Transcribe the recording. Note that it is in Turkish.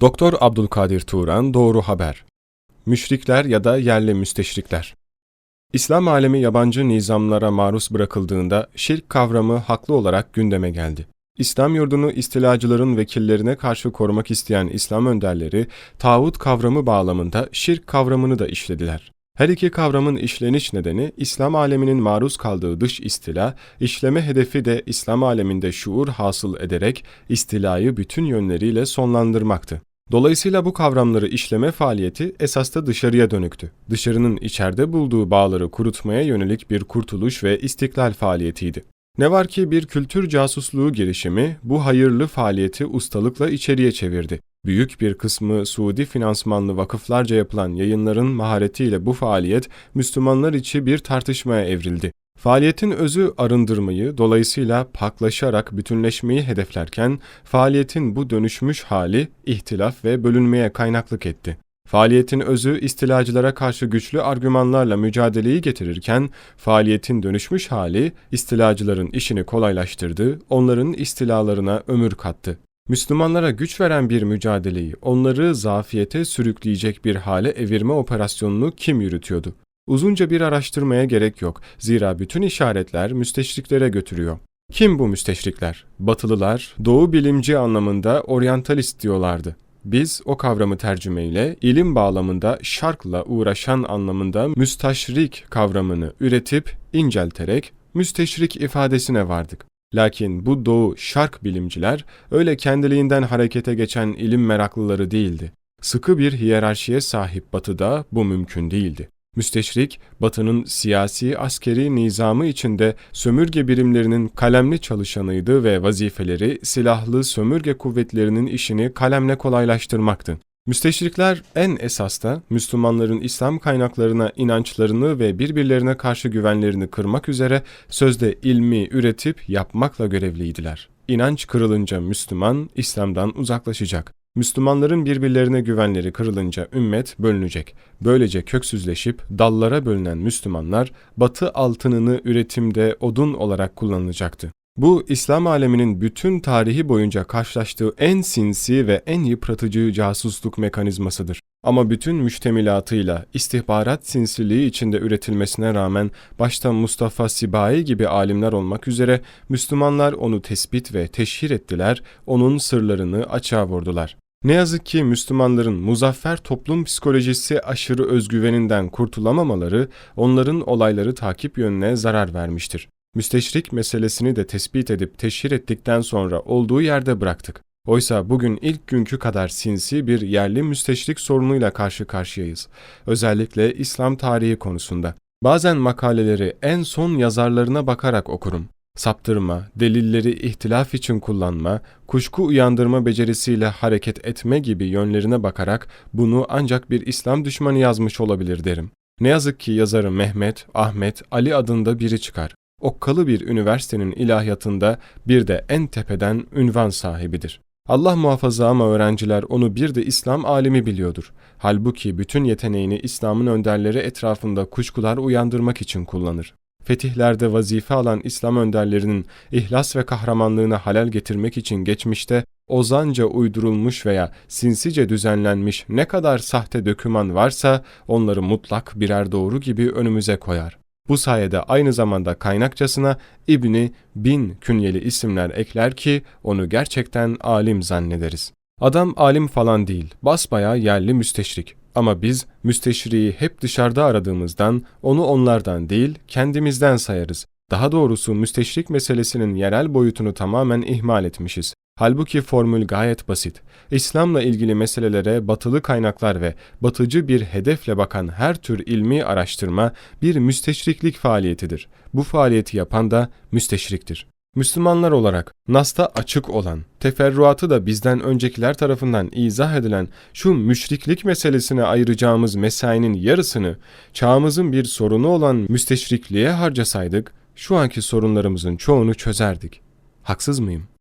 Doktor Abdülkadir Turan Doğru Haber Müşrikler ya da yerli müsteşrikler İslam alemi yabancı nizamlara maruz bırakıldığında şirk kavramı haklı olarak gündeme geldi. İslam yurdunu istilacıların vekillerine karşı korumak isteyen İslam önderleri, tağut kavramı bağlamında şirk kavramını da işlediler. Her iki kavramın işleniş nedeni İslam aleminin maruz kaldığı dış istila, işleme hedefi de İslam aleminde şuur hasıl ederek istilayı bütün yönleriyle sonlandırmaktı. Dolayısıyla bu kavramları işleme faaliyeti esas da dışarıya dönüktü. Dışarının içeride bulduğu bağları kurutmaya yönelik bir kurtuluş ve istiklal faaliyetiydi. Ne var ki bir kültür casusluğu girişimi bu hayırlı faaliyeti ustalıkla içeriye çevirdi. Büyük bir kısmı Suudi finansmanlı vakıflarca yapılan yayınların maharetiyle bu faaliyet Müslümanlar içi bir tartışmaya evrildi. Faaliyetin özü arındırmayı, dolayısıyla paklaşarak bütünleşmeyi hedeflerken, faaliyetin bu dönüşmüş hali ihtilaf ve bölünmeye kaynaklık etti. Faaliyetin özü istilacılara karşı güçlü argümanlarla mücadeleyi getirirken, faaliyetin dönüşmüş hali istilacıların işini kolaylaştırdı, onların istilalarına ömür kattı. Müslümanlara güç veren bir mücadeleyi, onları zafiyete sürükleyecek bir hale evirme operasyonunu kim yürütüyordu? Uzunca bir araştırmaya gerek yok. Zira bütün işaretler müsteşriklere götürüyor. Kim bu müsteşrikler? Batılılar, doğu bilimci anlamında oryantalist diyorlardı. Biz o kavramı tercümeyle ilim bağlamında şarkla uğraşan anlamında müstaşrik kavramını üretip incelterek müsteşrik ifadesine vardık. Lakin bu doğu şark bilimciler öyle kendiliğinden harekete geçen ilim meraklıları değildi. Sıkı bir hiyerarşiye sahip batıda bu mümkün değildi. Müsteşrik, Batı'nın siyasi askeri nizamı içinde sömürge birimlerinin kalemli çalışanıydı ve vazifeleri silahlı sömürge kuvvetlerinin işini kalemle kolaylaştırmaktı. Müsteşrikler en esasta Müslümanların İslam kaynaklarına inançlarını ve birbirlerine karşı güvenlerini kırmak üzere sözde ilmi üretip yapmakla görevliydiler. İnanç kırılınca Müslüman İslam'dan uzaklaşacak. Müslümanların birbirlerine güvenleri kırılınca ümmet bölünecek. Böylece köksüzleşip dallara bölünen Müslümanlar batı altınını üretimde odun olarak kullanılacaktı. Bu İslam aleminin bütün tarihi boyunca karşılaştığı en sinsi ve en yıpratıcı casusluk mekanizmasıdır. Ama bütün müştemilatıyla istihbarat sinsiliği içinde üretilmesine rağmen başta Mustafa Sibai gibi alimler olmak üzere Müslümanlar onu tespit ve teşhir ettiler, onun sırlarını açığa vurdular. Ne yazık ki Müslümanların muzaffer toplum psikolojisi aşırı özgüveninden kurtulamamaları onların olayları takip yönüne zarar vermiştir. Müsteşrik meselesini de tespit edip teşhir ettikten sonra olduğu yerde bıraktık. Oysa bugün ilk günkü kadar sinsi bir yerli müsteşrik sorunuyla karşı karşıyayız. Özellikle İslam tarihi konusunda. Bazen makaleleri en son yazarlarına bakarak okurum saptırma, delilleri ihtilaf için kullanma, kuşku uyandırma becerisiyle hareket etme gibi yönlerine bakarak bunu ancak bir İslam düşmanı yazmış olabilir derim. Ne yazık ki yazarı Mehmet, Ahmet, Ali adında biri çıkar. Okkalı bir üniversitenin ilahiyatında bir de en tepeden ünvan sahibidir. Allah muhafaza ama öğrenciler onu bir de İslam alimi biliyordur. Halbuki bütün yeteneğini İslam'ın önderleri etrafında kuşkular uyandırmak için kullanır fetihlerde vazife alan İslam önderlerinin ihlas ve kahramanlığını halel getirmek için geçmişte ozanca uydurulmuş veya sinsice düzenlenmiş ne kadar sahte döküman varsa onları mutlak birer doğru gibi önümüze koyar. Bu sayede aynı zamanda kaynakçasına İbni Bin künyeli isimler ekler ki onu gerçekten alim zannederiz. Adam alim falan değil, basbaya yerli müsteşrik. Ama biz müsteşriği hep dışarıda aradığımızdan onu onlardan değil kendimizden sayarız. Daha doğrusu müsteşrik meselesinin yerel boyutunu tamamen ihmal etmişiz. Halbuki formül gayet basit. İslam'la ilgili meselelere batılı kaynaklar ve batıcı bir hedefle bakan her tür ilmi araştırma bir müsteşriklik faaliyetidir. Bu faaliyeti yapan da müsteşriktir. Müslümanlar olarak Nas'ta açık olan, teferruatı da bizden öncekiler tarafından izah edilen şu müşriklik meselesine ayıracağımız mesainin yarısını çağımızın bir sorunu olan müsteşrikliğe harcasaydık, şu anki sorunlarımızın çoğunu çözerdik. Haksız mıyım?